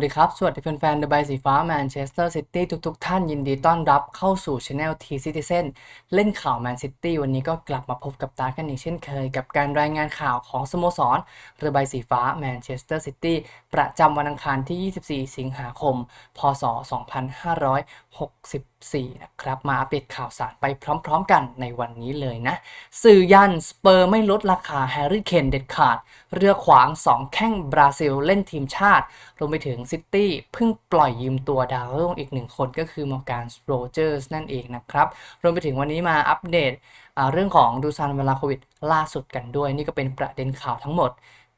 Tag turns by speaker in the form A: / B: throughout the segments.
A: วัสดีครับ สวัสดีแฟนๆเดอะใบสีฟ้าแมนเชสเตอร์ซิตี้ทุกๆ ท่านยินดีต้อนรับเข้าสู่ช anel T Citizen เล่นข่าวแมนซิตี้วันนี้ก็กลับมาพบกับตากันอีกเช่นเคย กับการรายงานข่าวของสโมสรเรือใบสีฟ้าแมนเชสเตอร์ซิตี้ประจำวันอังคารที่ 24 สิงหาคม พศ64 นะครับ มาอัปเดตข่าวสารไปพร้อมๆกันในวันนี้เลยนะ สื่อยันสเปอร์ไม่ลดราคาแฮร์รี่เคนเด็ดขาด เรือขวาง 2 แข้งบราซิลเล่นทีมชาติ รวมไปถึงซิตี้เพิ่งปล่อยยืมตัวดาวรุ่งอีกหนึ่งคนก็คือมอร์แกนสโรเจอร์สนั่นเองนะครับ รวมไปถึงวันนี้มาอัปเดตเรื่องของดูซานเวลาโควิดล่าสุดกันด้วย นี่ก็เป็นประเด็นข่าวทั้งหมด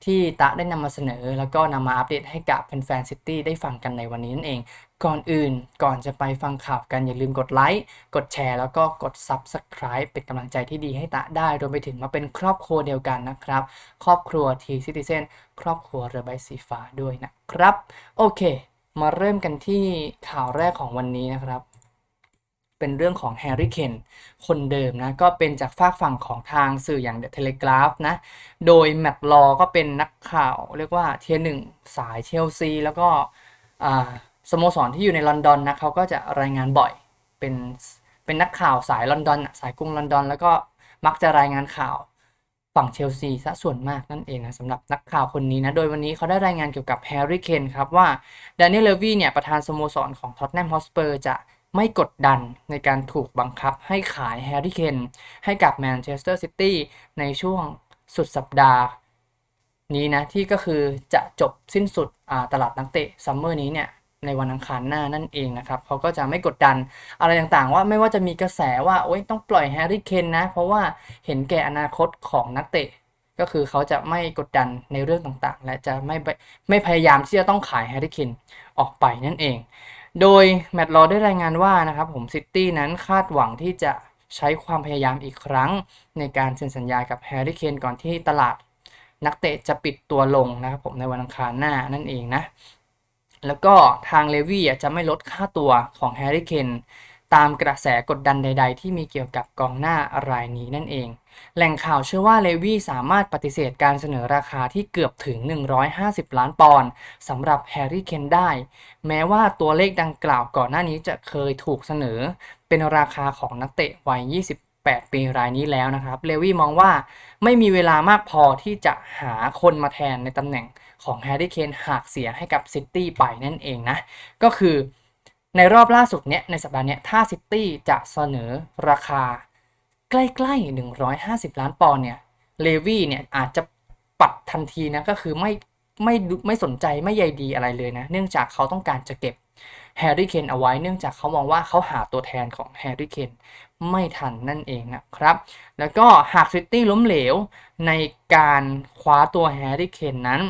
A: ที่ตะได้นำมาเสนอ แล้วก็นำมาอัปเดตให้กับแฟนๆซิตี้ได้ฟังกันในวันนี้นั่นเอง ก่อนอื่นก่อนจะไปฟังข่าวกันอย่าลืมกดไลค์ กดแชร์แล้วก็กด Subscribe เป็นกำลังใจที่ดีให้ตะได้ รวมไปถึงมาเป็นครอบครัวเดียวกันนะครับ ครอบครัว T Citizen ครอบครัวเรือใบสีฟ้าด้วยนะครับ โอเค มาเริ่มกันที่ข่าวแรกของวันนี้นะครับ เป็นเรื่องของแฮร์รี่เคนคนเดิมนะ ก็เป็นจากฝากฝั่งของทางสื่ออย่าง The Telegraph นะ โดยแมตต์ลอก็เป็นนักข่าว เรียกว่าเทียหนึ่งสายเชลซีแล้วก็อ่า สโมสรที่อยู่ในลอนดอนนะเขาก็จะรายงานบ่อยเป็นเป็นนักข่าวสายลอนดอนสายกรุงลอนดอน แล้วก็มักจะรายงานข่าวฝั่งเชลซีซะส่วนมากนั่นเองนะสำหรับนักข่าวคนนี้นะโดยวันนี้เขาได้รายงานเกี่ยวกับแฮร์รี่เคนครับว่าแด a นิเอลเลวีเนี่ยประธานสโมสรของท็อตแนมฮอสเปอร์จะไม่กดดันในการถูกบังคับให้ขายแฮร์รี่เคนให้กับแมนเชสเตอร์ซิตี้ในช่วงสุดสัปดาห์ นี้นะที่ก็คือจะจบสิ้นสุดตลาดนักเตะซัมเมอร์นี้เนี่ย ในวันอังคารหน้านั่นเองนะครับเขาก็จะไม่กดดันอะไรต่างๆ ว่าไม่ว่าจะมีกระแสว่าโอ๊ยต้องปล่อยแฮร์รี่เคนนะ เพราะว่าเห็นแก่อนาคตของนักเตะ ก็คือเขาจะไม่กดดันในเรื่องต่างๆ และจะไม่ไปไม่พยายามที่จะต้องขายแฮร์รี่เคนออกไปนั่นเอง โดยแมตต์ลอได้รายงานว่านะครับผมซิตี้นั้นคาดหวังที่จะใช้ความพยายามอีกครั้งในการเซ็นสัญญากับแฮร์รี่เคนก่อนที่ตลาดนักเตะจะปิดตัวลงนะครับผมในวันอังคารหน้านั่นเองนะ แล้วก็ทางเลวี่จะไม่ลดค่าตัวของแฮร์รี่เคนตามกระแสกดดันใด ๆ ที่มีเกี่ยวกับกองหน้ารายนี้นั่นเอง แหล่งข่าวเชื่อว่าเลวี่สามารถปฏิเสธการเสนอราคาที่เกือบถึง 150 ล้านปอนด์สำหรับแฮร์รี่เคนได้ แม้ว่าตัวเลขดังกล่าวก่อนหน้านี้จะเคยถูกเสนอ เป็นราคาของนักเตะวัย 28 ปีรายนี้แล้วนะครับ เลวี่มองว่าไม่มีเวลามากพอที่จะหาคนมาแทนในตำแหน่ง ของแฮร์รี่เคนหากเสียให้กับซิตี้ไปนั่นเองนะ ก็คือในรอบล่าสุดเนี้ยในสัปดาห์เนี้ยถ้าซิตี้จะเสนอราคาใกล้ๆ 150 ล้านปอนด์เนี่ยเลวี่เนี่ยอาจจะปัดทันทีนะก็คือไม่ไม่ดูไม่สนใจไม่ใยดีอะไรเลยนะ เนื่องจากเขาต้องการจะเก็บแฮร์รี่เคนเอาไว้เนื่องจากเขามองว่าเขาหาตัวแทนของแฮร์รี่เคนไม่ทันนั่นเองนะครับ แล้วก็หากซิตี้ล้มเหลวในการคว้าตัวแฮร์รี่เคนนั้น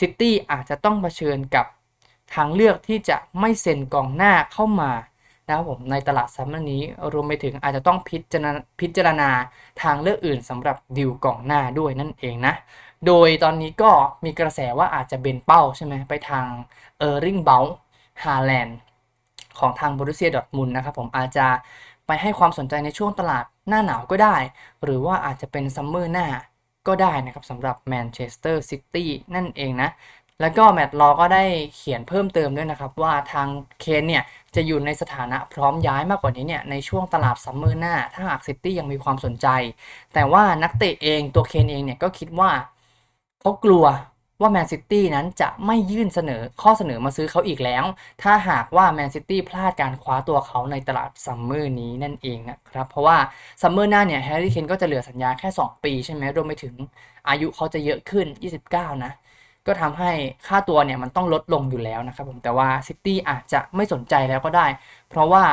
A: ซิตี้อาจจะต้องเผชิญกับทางเลือกที่จะไม่เซ็นกองหน้าเข้ามานะครับผมในตลาดซัมเมอร์นี้รวมไปถึงอาจจะต้องพิจารณาพิจารณาทางเลือกอื่นสำหรับดิวกองหน้าด้วยนั่นเองนะ โดยตอนนี้ก็มีกระแสว่าอาจจะเบนเป้าใช่ไหมไปทางเออร์ริงเบลฮาแลนด์ของทางบรูเซียดอร์ทมุนนะครับผมอาจจะไปให้ความสนใจในช่วงตลาดหน้าหนาวก็ได้ หรือว่าอาจจะเป็นซัมเมอร์หน้า ก็ได้นะครับสำหรับแมนเชสเตอร์ซิตี้นั่นเองนะ แล้วก็แมตต์ลอก็ได้เขียนเพิ่มเติมด้วยนะครับ ว่าทางเคนเนี่ยจะอยู่ในสถานะพร้อมย้ายมากกว่านี้เนี่ยในช่วงตลาดซัมเมอร์หน้า ถ้าหากซิตี้ยังมีความสนใจ แต่ว่านักเตะเองตัวเคนเองเนี่ยก็คิดว่าเขากลัว ว่าแมนซิตี้นั้นจะไม่ยื่นเสนอข้อเสนอมาซื้อเขาอีกแล้ว ถ้าหากว่าแมนซิตี้พลาดการคว้าตัวเขาในตลาดซัมเมอร์นี้นั่นเองนะครับ เพราะว่าซัมเมอร์หน้าเนี่ยแฮร์รี่เคนก็จะเหลือสัญญาแค่ 2 ปีใช่ไหมรวมไปถึงอายุเขาจะเยอะขึ้น 29 นะ ก็ทำให้ค่าตัวเนี่ยมันต้องลดลงอยู่แล้วนะครับผมแต่ว่าซิตี้อาจจะไม่สนใจแล้วก็ได้ เพราะว่า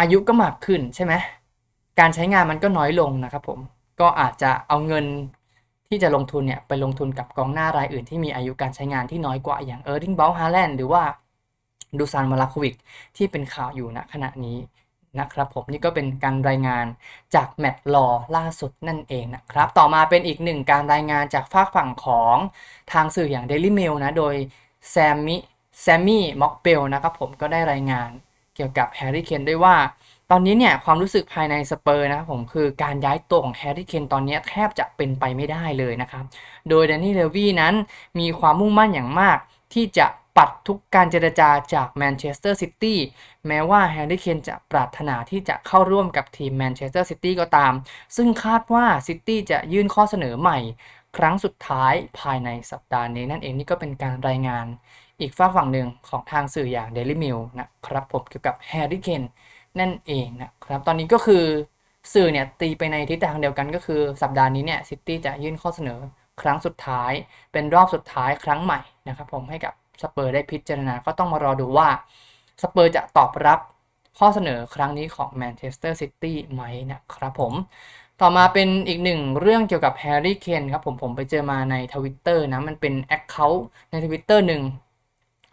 A: อายุก็มากขึ้นใช่ไหมการใช้งานมันก็น้อยลงนะครับผมก็อาจจะเอาเงิน ที่จะลงทุนเนี่ยไปลงทุนกับกองหน้ารายอื่นที่มีอายุการใช้งานที่น้อยกว่าอย่างเออร์ดิงเบลฮาแลนด์หรือว่าดูซานมาลาควิกที่เป็นข่าวอยู่ณขณะนี้นะครับผมนี่ก็เป็นการรายงานจากแมตต์ลอล่าสุดนั่นเองนะครับ ต่อมาเป็นอีกหนึ่งการรายงานจากฝากฝั่งของทางสื่ออย่าง Daily Mail นะ โดยแซมมี่แซมมี่ม็อกเบลนะครับผมก็ได้รายงานเกี่ยวกับแฮร์รี่เคนด้วยว่า ตอนนี้เนี่ยความรู้สึกภายในสเปอร์นะครับผมคือการย้ายตัวของแฮร์รี่เคนตอนนี้แทบจะเป็นไปไม่ได้เลยนะครับ โดยแดนนี่เลวี่นั้นมีความมุ่งมั่นอย่างมากที่จะปัดทุกการเจรจาจากแมนเชสเตอร์ซิตี้แม้ว่าแฮร์รี่เคนจะปรารถนาที่จะเข้าร่วมกับทีมแมนเชสเตอร์ซิตี้ก็ตาม ซึ่งคาดว่าซิตี้จะยื่นข้อเสนอใหม่ ครั้งสุดท้ายภายในสัปดาห์นี้นั่นเองนี่ก็เป็นการรายงาน อีกฝากฝั่งหนึ่งของทางสื่ออย่าง Daily Mail นะครับผมเกี่ยวกับแฮร์รี่เคน นั่นเองนะครับ ตอนนี้ก็คือสื่อเนี่ยตีไปในทิศทางเดียวกันก็คือสัปดาห์นี้เนี่ยซิตี้จะยื่นข้อเสนอครั้งสุดท้าย เป็นรอบสุดท้ายครั้งใหม่นะครับผมให้กับสเปอร์ได้พิจารณาก็ต้องมารอดูว่าสเปอร์จะตอบรับข้อเสนอครั้งนี้ของแมนเชสเตอร์ซิตี้ไหมนะครับผมต่อมาเป็นอีกหนึ่งเรื่องเกี่ยวกับแฮร์รี่เคนครับผมผมไปเจอมาในทวิตเตอร์นะ มันเป็นแอคเคาท์ในทวิตเตอร์หนึ่ง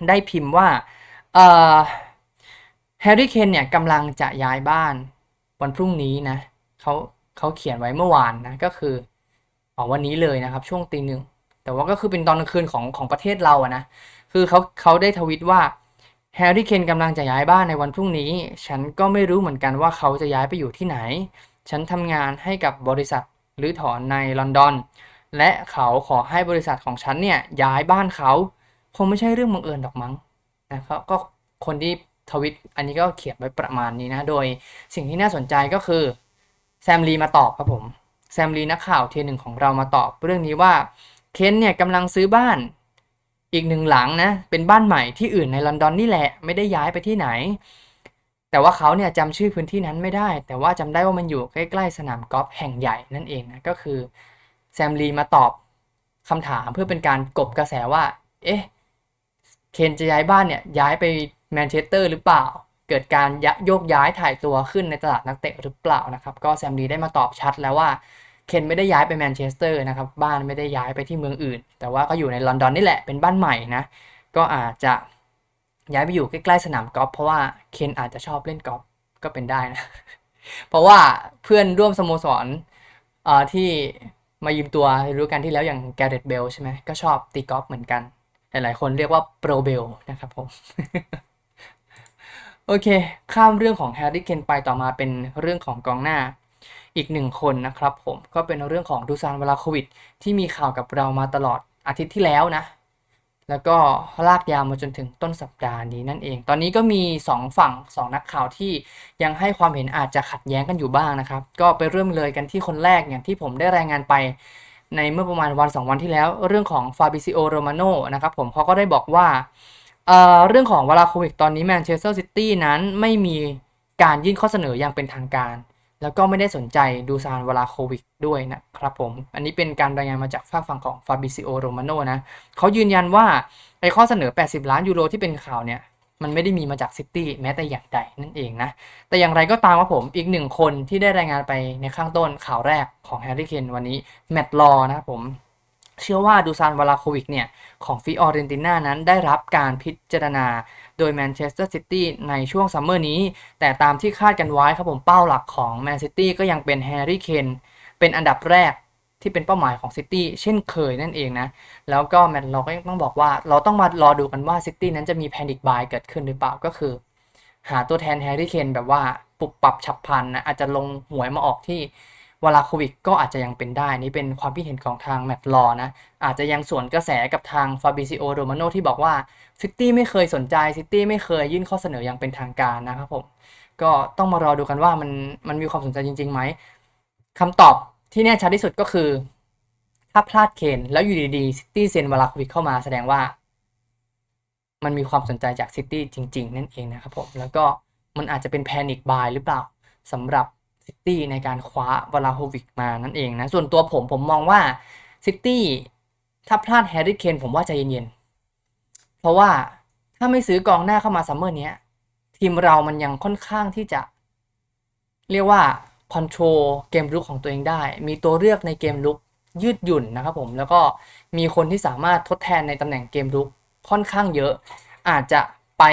A: ได้พิมพ์ว่าเอ่อ แฮร์รี่เคนเนี่ยกำลังจะย้ายบ้านวันพรุ่งนี้นะเขาเขาเขียนไว้เมื่อวานนะก็คืออ๋อวันนี้เลยนะครับช่วงตีหนึ่งแต่ว่าก็คือเป็นตอนกลางคืนของของประเทศเราอะนะคือเขาเขาได้ทวิตว่าแฮร์รี่เคนกำลังจะย้ายบ้านในวันพรุ่งนี้ ฉันก็ไม่รู้เหมือนกันว่าเขาจะย้ายไปอยู่ที่ไหน ฉันทำงานให้กับบริษัทหรือถอนในลอนดอน และเขาขอให้บริษัทของฉันเนี่ยย้ายบ้านเขา คงไม่ใช่เรื่องบังเอิญดอกมั้งนะครับก็คนที่ ทวิตอันนี้ก็เขียนไว้ประมาณนี้นะ โดยสิ่งที่น่าสนใจก็คือแซมลีมาตอบครับผม แซมลีนักข่าวเทีหนึ่งของเรามาตอบ เรื่องนี้ว่าเคนเนี่ยกำลังซื้อบ้านอีกหนึ่งหลังนะ เป็นบ้านใหม่ที่อื่นในลอนดอนนี่แหละ ไม่ได้ย้ายไปที่ไหน แต่ว่าเขาเนี่ยจำชื่อพื้นที่นั้นไม่ได้ แต่ว่าจำได้ว่ามันอยู่ใกล้ๆสนามกอล์ฟแห่งใหญ่นั่นเองนะ ก็คือแซมลีมาตอบคำถามเพื่อเป็นการกบกระแสว่า เอ๊ะ เคนจะย้ายบ้านเนี่ยย้ายไป แมนเชสเตอร์หรือเปล่า เกิดการยโยกย้ายถ่ายตัวขึ้นในตลาดนักเตะหรือเปล่านะครับ ก็แซมดีได้มาตอบชัดแล้วว่าเคนไม่ได้ย้ายไปแมนเชสเตอร์นะครับ บ้านไม่ได้ย้ายไปที่เมืองอื่น แต่ว่าก็อยู่ในลอนดอนนี่แหละ เป็นบ้านใหม่นะ ก็อาจจะย้ายไปอยู่ใกล้ๆสนามกอล์ฟเพราะว่าเคนอาจจะชอบเล่นกอล์ฟก็เป็นได้นะ เพราะว่าเพื่อนร่วมสโมสรเอ่อที่มายืมตัวฤดูกาลที่แล้วอย่างแกเรตเบลใช่ไหมก็ชอบตีกอล์ฟเหมือนกัน หลายๆคนเรียกว่าโปรเบลนะครับผม โอเค ข้ามเรื่องของแฮร์รี่เคนไปต่อมาเป็นเรื่องของกองหน้า อีกหนึ่งคนนะครับผมก็เป็นเรื่องของดูซานเวลาโควิด ที่มีข่าวกับเรามาตลอดอาทิตย์ที่แล้วนะ แล้วก็ลากยาวมาจนถึงต้นสัปดาห์นี้นั่นเอง ตอนนี้ก็มี 2 ฝั่ง 2 นักข่าวที่ยังให้ความเห็นอาจจะขัดแย้งกันอยู่บ้างนะครับ ก็ไปเริ่มเลยกันที่คนแรกอย่างที่ผมได้รายงานไปในเมื่อประมาณวัน 2 วันที่แล้ว เรื่องของฟาบิซิโอโรมาโนนะครับผมเขาก็ได้บอกว่า เอ่อเรื่องของวลาโควิดตอนนี้แมนเชสเตอร์ซิตี้นั้นไม่มีการยื่นข้อเสนออย่างเป็นทางการ แล้วก็ไม่ได้สนใจดูซานวลาโควิกด้วยนะครับผม อันนี้เป็นการรายงานมาจากฝากฝั่งของฟาบิซิโอโรมาโนนะเขายืนยันว่าไอ้ข้อเสนอ 80 ล้านยูโรที่เป็นข่าวเนี่ยมันไม่ได้มีมาจากซิตี้แม้แต่อย่างใดนั่นเองนะ แต่อย่างไรก็ตามว่าผมอีกหนึ่งคนที่ได้รายงานไปในข้างต้นข่าวแรกของแฮร์รี่เคนวันนี้แมตต์ลอนะครับผม เชื่อว่าดูซานวลาโควิกเนี่ย ของฟิออเรนติน่านั้นได้รับการพิจารณาโดยแมนเชสเตอร์ซิตี้ในช่วงซัมเมอร์นี้ แต่ตามที่คาดกันไว้ครับผมเป้าหลักของแมนซิตี้ก็ยังเป็นแฮร์รี่เคนเป็นอันดับแรกที่เป็นเป้าหมายของซิตี้เช่นเคยนั่นเองนะ แล้วก็แมตเราก็ต้องบอกว่าเราต้องมารอดูกันว่าซิตี้นั้นจะมีแพนิคบายเกิดขึ้นหรือเปล่าก็คือ หาตัวแทนแฮร์รี่เคนแบบว่าปรับปรับฉับพลันนะอาจจะลงหวยมาออกที่ วลาโควิกก็อาจจะยังเป็นได้ นี่เป็นความคิดเห็นของทางแมตต์ลอนะ อาจจะยังส่วนกระแสกับทางฟาบิซิโอโรมาโนที่บอกว่าซิตี้ไม่เคยสนใจซิตี้ไม่เคยยื่นข้อเสนออย่างเป็นทางการนะครับผม ก็ต้องมารอดูกันว่ามันมันมีความสนใจจริงๆไหมคำตอบที่แน่ชัดที่สุดก็คือ ถ้าพลาดเคนแล้วอยู่ดีๆซิตี้เซ็นวลาโควิกเข้ามาแสดงว่า มันมีความสนใจจากซิตี้จริง ๆ นั่นเองนะครับผมแล้วก็มันอาจจะเป็นแพนิคบายหรือเปล่าสำหรับ ซิตี้ในการคว้าวลาโฮวิกมานั่นเองนะ ส่วนตัวผมผมมองว่าซิตี้ถ้าพลาดแฮร์รี่เคนผมว่าใจเย็นๆ เพราะว่าถ้าไม่ซื้อกองหน้าเข้ามาซัมเมอร์นี้ทีมเรามันยังค่อนข้างที่จะ เรียกว่าคอนโทรลเกมลุกของตัวเองได้ มีตัวเลือกในเกมลุกยืดหยุ่นนะครับผมแล้วก็มีคนที่สามารถทดแทนในตำแหน่งเกมลุกค่อนข้างเยอะ อาจจะไป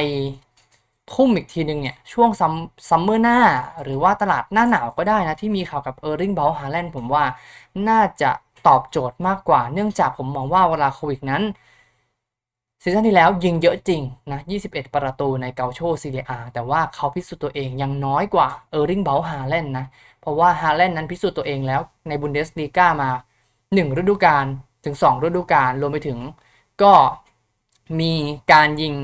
A: ทุ่มอีกทีนึงเนี่ย ช่วงซัมซัมเมอร์หน้า หรือว่าตลาดหน้าหนาวก็ได้นะ ที่มีข่าวกับเออร์ริงเบลฮาแลนด์ผมว่าน่าจะตอบโจทย์มากกว่า เนื่องจากผมมองว่าเวลาโควิดนั้นซีซั่นที่แล้วยิงเยอะจริงนะ 21 ประตูในเกาโชซีเรียอาแต่ว่าเขาพิสูจน์ตัวเองยังน้อยกว่าเออร์ริงเบลฮาแลนด์นะ เพราะว่าฮาแลนด์นั้นพิสูจน์ตัวเองแล้วในบุนเดสลีกามา 1 ฤดูกาลถึง 2 ฤดูกาลรวมไปถึงก็มีการยิง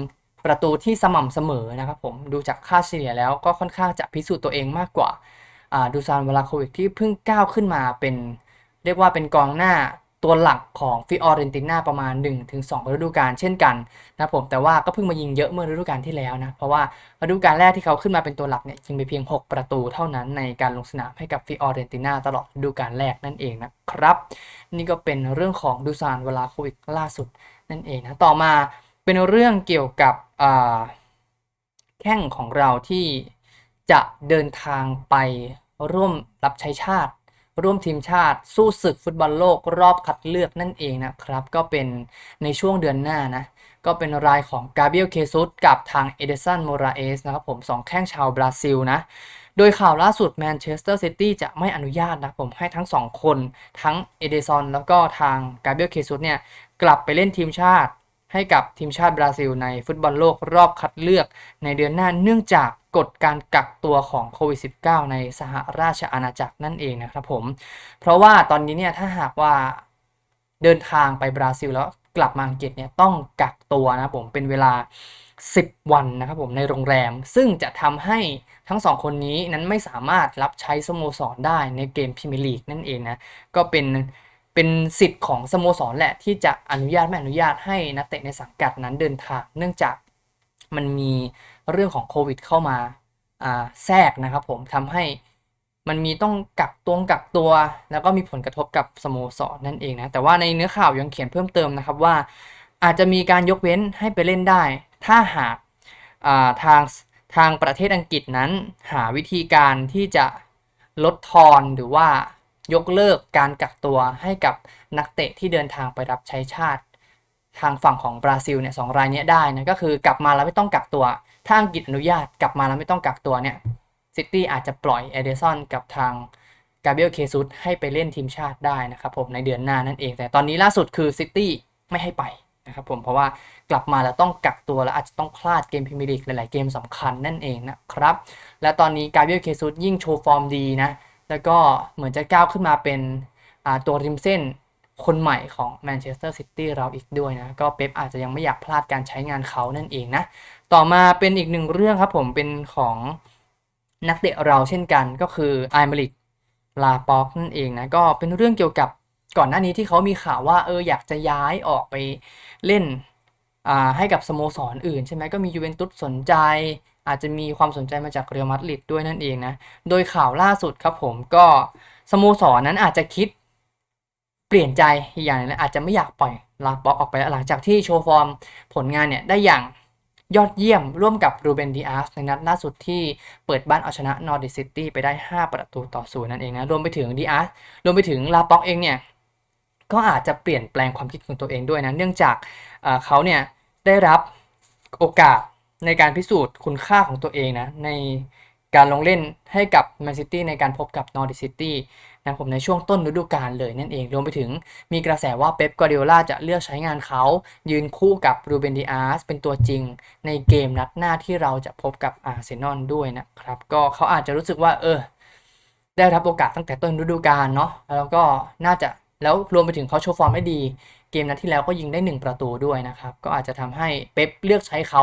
A: ประตูที่สม่ำเสมอนะครับผมดูจากค่าเฉลี่ยแล้วก็ค่อนข้างจะพิสูจน์ตัวเองมากกว่าดูซานวลาโควิกที่เพิ่งก้าวขึ้นมาเป็น เรียกว่าเป็นกองหน้าตัวหลักของฟิออเรนติน่าประมาณ 1-2ฤดูกาลเช่นกันนะครับผมแต่ว่าก็เพิ่งมายิงเยอะเมื่อฤดูกาลที่แล้วนะ เพราะว่าฤดูกาลแรกที่เขาขึ้นมาเป็นตัวหลักเนี่ยยิงไปเพียง 6 ประตูเท่านั้นในการลงสนามให้กับฟิออเรนติน่าตลอดฤดูกาลแรกนั่นเองนะครับ นี่ก็เป็นเรื่องของดูซานเวลาโควิดล่าสุดนั่นเองนะต่อมา เป็นเรื่องเกี่ยวกับแข้งของเราที่จะเดินทางไปร่วมรับใช้ชาติ ร่วมทีมชาติ สู้ศึกฟุตบอลโลกรอบคัดเลือกนั่นเองนะครับ ก็เป็นในช่วงเดือนหน้านะ ก็เป็นรายของกาเบียลเคซุสกับทางเอเดสันโมราเอสนะครับผมสองแข้งชาวบราซิลนะโดยข่าวล่าสุดแมนเชสเตอร์ซิตี้จะไม่อนุญาตนะผมให้ทั้งสองคนทั้งเอเดซอนแล้วก็ทางกาเบียลเคซุสเนี่ย กลับไปเล่นทีมชาติ ให้กับทีมชาติบราซิลในฟุตบอลโลกรอบคัดเลือกในเดือนหน้าเนื่องจากกฎการกักตัวของโควิด -19 ในสหราชอาณาจักรนั่นเองนะครับผม เพราะว่าตอนนี้เนี่ยถ้าหากว่าเดินทางไปบราซิลแล้วกลับมาอังกฤษเนี่ยต้องกักตัวนะผมเป็นเวลา 10 วันนะครับผมในโรงแรม ซึ่งจะทำให้ทั้งสองคนนี้นั้นไม่สามารถรับใช้สโมสรได้ในเกมพรีเมียร์ลีกนั่นเองนะก็เป็น เป็นสิทธิ์ของสโมสรแหละที่จะอนุญาตไม่อนุญาตให้นักเตะในสังกัดนั้นเดินทาง เนื่องจากมันมีเรื่องของโควิดเข้ามาแทรกนะครับผมทำให้มันมีต้องกักตัวกักตัว แล้วก็มีผลกระทบกับสโมสรนั่นเองนะแต่ว่าในเนื้อข่าวยังเขียนเพิ่มเติมนะครับว่า อาจจะมีการยกเว้นให้ไปเล่นได้ ถ้าหากาทางทางประเทศอังกฤษนั้นหาวิธีการที่จะลดทอนหรือว่า ยกเลิกการกักตัวให้กับนักเตะที่เดินทางไปรับใช้ชาติ ทางฝั่งของบราซิลเนี่ยสองรายนี้ได้นะก็คือกลับมาแล้วไม่ต้องกักตัว ถ้าอังกฤษอนุญาตกลับมาแล้วไม่ต้องกักตัวเนี่ยซิตี้อาจจะปล่อยเอเดซอนกับทางกาเบรียลเคซุสให้ไปเล่นทีมชาติได้นะครับผมในเดือนหน้านั่นเอง แต่ตอนนี้ล่าสุดคือซิตี้ไม่ให้ไปนะครับผมเพราะว่ากลับมาแล้วต้องกักตัวแล้วอาจจะต้องพลาดเกมพรีเมียร์ลีกหลายๆเกมสำคัญนั่นเองนะครับ และตอนนี้กาเบรียลเคซุสยิ่งโชว์ฟอร์มดีนะ แล้วก็เหมือนจะก้าวขึ้นมาเป็นตัวริมเส้นคนใหม่ของแมนเชสเตอร์ซิตี้เราอีกด้วยนะ ก็เป๊ปอาจจะยังไม่อยากพลาดการใช้งานเขานั่นเองนะ ต่อมาเป็นอีกหนึ่งเรื่องครับผมเป็นของนักเตะเราเช่นกันก็คือไอมาริกลาป็อกนั่นเองนะก็เป็นเรื่องเกี่ยวกับก่อนหน้านี้ที่เขามีข่าวว่าเอออยากจะย้ายออกไปเล่นให้กับสโมสรออื่นใช่ไหมก็มียูเวนตุสสนใจ อาจจะมีความสนใจมาจากเรอัลมาดริดด้วยนั่นเองนะ โดยข่าวล่าสุดครับผมก็สโมสรนั้นอาจจะคิดเปลี่ยนใจอย่างหนึงอาจจะไม่อยากปล่อยลาป็อกออกไปหลังจากที่โชว์ฟอร์มผลงานเนี่ยได้อย่างยอดเยี่ยมร่วมกับรูเบนดีอาร์สในนัดล่าสุดที่เปิดบ้านเอาชนะนอร์ดิซิตี้ไปได้ 5 ประตูต่อศูนย์นั่นเองนะ รวมไปถึงดีอาร์สรวมไปถึงลาป็อกเองเนี่ยก็อาจจะเปลี่ยนแปลงความคิดของตัวเองด้วยนะ เนื่องจากเขาเนี่ยได้รับโอกาส ในการพิสูจน์คุณค่าของตัวเองนะในการลงเล่นให้กับแมนซิตี้ในการพบกับนอร์ดิซิตี้นะผมในช่วงต้นฤดูกาลเลยนั่นเอง รวมไปถึงมีกระแสว่าเป๊ปกวาร์ดิโอลาจะเลือกใช้งานเขา ยืนคู่กับรูเบนดีอาร์สเป็นตัวจริง ในเกมนัดหน้าที่เราจะพบกับอาร์เซนอลด้วยนะครับ ก็เขาอาจจะรู้สึกว่า เออ ได้รับโอกาสตั้งแต่ต้นฤดูกาลเนาะแล้วก็น่าจะแล้วรวมไปถึงเขาโชว์ฟอร์มได้ดี เกมนัดที่แล้วก็ยิงได้ 1 ประตูด้วยนะครับ ก็อาจจะทำให้เป๊ปเลือกใช้เขา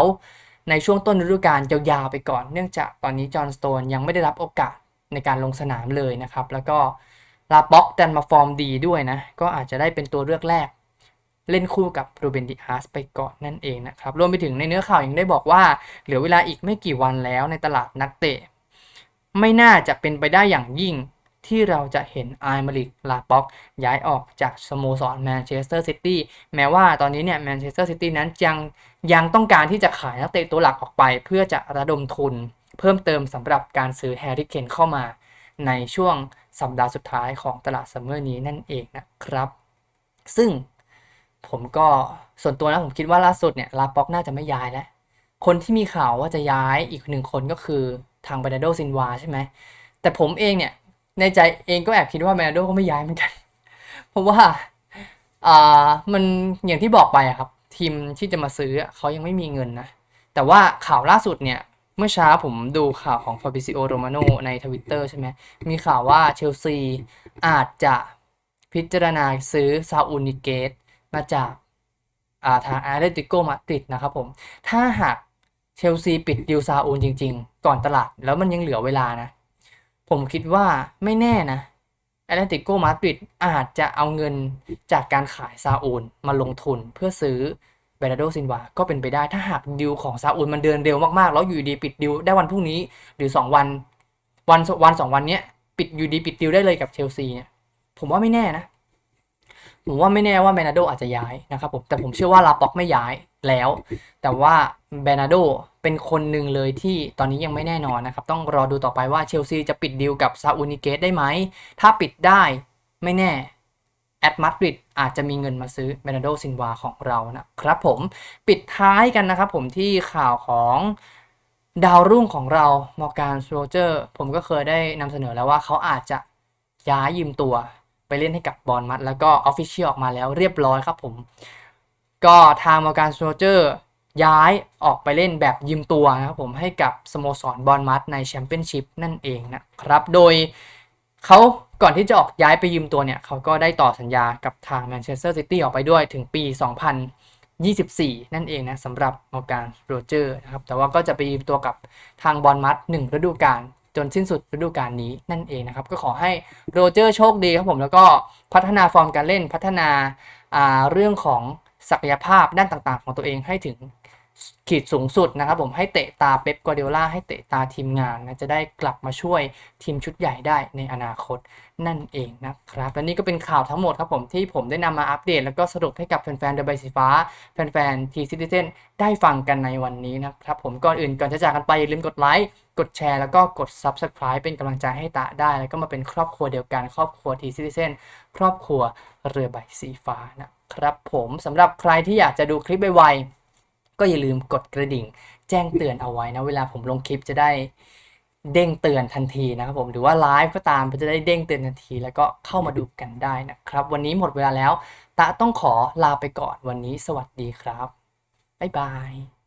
A: ในช่วงต้นฤดูกาลยาวๆไปก่อน เนื่องจากตอนนี้จอห์นสโตนยังไม่ได้รับโอกาสในการลงสนามเลยนะครับ แล้วก็ลาป็อกดันมาฟอร์มดีด้วยนะ ก็อาจจะได้เป็นตัวเลือกแรก เล่นคู่กับรูเบนดิอาร์สไปก่อนนั่นเองนะครับ รวมไปถึงในเนื้อข่าวยังได้บอกว่า เหลือเวลาอีกไม่กี่วันแล้วในตลาดนักเตะ ไม่น่าจะเป็นไปได้อย่างยิ่ง ที่เราจะเห็นไอมาริกลาป็อกย้ายออกจากสโมสรแมนเชสเตอร์ซิตี้แม้ว่าตอนนี้เนี่ยแมนเชสเตอร์ซิตี้นั้นยังยังต้องการที่จะขายนักเตะตัวหลักออกไป เพื่อจะระดมทุน เพิ่มเติมสำหรับการซื้อแฮร์รี่เคนเข้ามา ในช่วงสัปดาห์สุดท้ายของตลาดซัมเมอร์นี้นั่นเองนะครับ ซึ่งผมก็ส่วนตัวนะผมคิดว่าล่าสุดเนี่ยลาป็อกน่าจะไม่ย้ายแล้วคนที่มีข่าวว่าจะย้ายอีกหนึ่งคนก็คือทางเบรนาโดซินวาใช่ไหมแต่ผมเองเนี่ย ในใจเองก็แอบคิดว่าเบรนโดก็ไม่ย้ายเหมือนกัน เพราะว่าอ่ามันอย่างที่บอกไปอะครับ ทีมที่จะมาซื้อเขายังไม่มีเงินนะ แต่ว่าข่าวล่าสุดเนี่ย เมื่อเช้าผมดูข่าวของฟาบิซิโอโรมาโนในทวิตเตอร์ใช่ไหมมีข่าวว่าเชลซีอาจจะพิจารณาซื้อซาอูนิเกตมาจากอ่าทางอาเ t ติโกมาดริดนะครับผม ถ้าหากเชลซีปิดดิวซาอูนจริง ๆ ก่อนตลาดแล้วมันยังเหลือเวลานะ ผมคิดว่าไม่แน่นะอาร์เ t ติโกมาดริดอาจจะเอาเงินจากการขายซาอูนมาลงทุนเพื่อซื้อเบรนาโดซินวา ก็เป็นไปได้ถ้าหากดิวของซาอูนมันเดินเร็วมากๆ แล้วอยู่ดีปิดดิวได้วันพรุ่งนี้ หรือ 2 วัน วันวันสองวันเนี้ยปิดอยู่ดีปิดดิวได้เลยกับเชลซีเนี่ยผมว่าไม่แน่นะ ผมว่าไม่แน่ว่าเบรนาโดอาจจะย้ายนะครับผมแต่ผมเชื่อว่าลาป็อกไม่ย้าย แล้ว แต่ว่าเบรนาโดเป็นคนหนึ่งเลยที่ตอนนี้ยังไม่แน่นอนนะครับ ต้องรอดูต่อไปว่าเชลซีจะปิดดีลกับซาอูนิเกตได้ไหม ถ้าปิดได้ไม่แน่แอตมาดริดอาจจะมีเงินมาซื้อเบรนาโดซินวาของเรานะครับผมปิดท้ายกันนะครับผมที่ข่าวของดาวรุ่งของเรามอร์กานโรเจอร์ ผมก็เคยได้นำเสนอแล้วว่าเขาอาจจะย้ายยืมตัวไปเล่นให้กับบอลมัดแล้วก็ออฟฟิเชียลออกมาแล้วเรียบร้อยครับผม ก็ทางมอร์กานโรเจอร์ย้ายออกไปเล่นแบบยืมตัวนะครับผมให้กับสโมสรบอลมัดในแชมเปี้ยนชิพนั่นเองนะครับ โดยเขาก่อนที่จะออกย้ายไปยืมตัวเนี่ยเขาก็ได้ต่อสัญญากับทางแมนเชสเตอร์ซิตี้ออกไปด้วยถึงปี 2024 นั่นเองนะสำหรับมอร์กานโรเจอร์นะครับแต่ว่าก็จะไปยืมตัวกับทางบอลมัดหนึ่งฤดูกาลจนสิ้นสุดฤดูกาลนี้นั่นเองนะครับ ก็ขอให้โรเจอร์โชคดีครับผมแล้วก็พัฒนาฟอร์มการเล่นพัฒนาาเรื่องของ ศักยภาพด้านต่างๆ ของตัวเองให้ถึงขีดสูงสุดนะครับผมให้เตะตาเป๊ปกัวเดล่าให้เตะตาทีมงานนะจะได้กลับมาช่วยทีมชุดใหญ่ได้ในอนาคตนั่นเองนะครับและนี่ก็เป็นข่าวทั้งหมดครับผมที่ผมได้นำมาอัปเดต แล้วก็สรุปให้กับแฟนๆเดอะใบสีฟ้า แฟนๆทีซิติเซนได้ฟังกันในวันนี้นะครับผมก่อนอื่นก่อนจะจากกันไปอย่าลืมกดไลค์กดแชร์แล้วก็กด Subscribe เป็นกำลังใจให้ตะได้ แล้วก็มาเป็นครอบครัวเดียวกันครอบครัวทีซิติเซนครอบครัวเรือใบสีฟ้านะ ครับผมสำหรับใครที่อยากจะดูคลิปไวๆก็อย่าลืมกดกระดิ่ง แจ้งเตือนเอาไว้นะเวลาผมลงคลิปจะได้เด้งเตือนทันทีนะครับผมหรือว่าไลฟ์ก็ตามจะได้เด้งเตือนทันที แล้วก็เข้ามาดูกันได้นะครับ วันนี้หมดเวลาแล้ว ตะต้องขอลาไปก่อนวันนี้สวัสดีครับบ๊ายบาย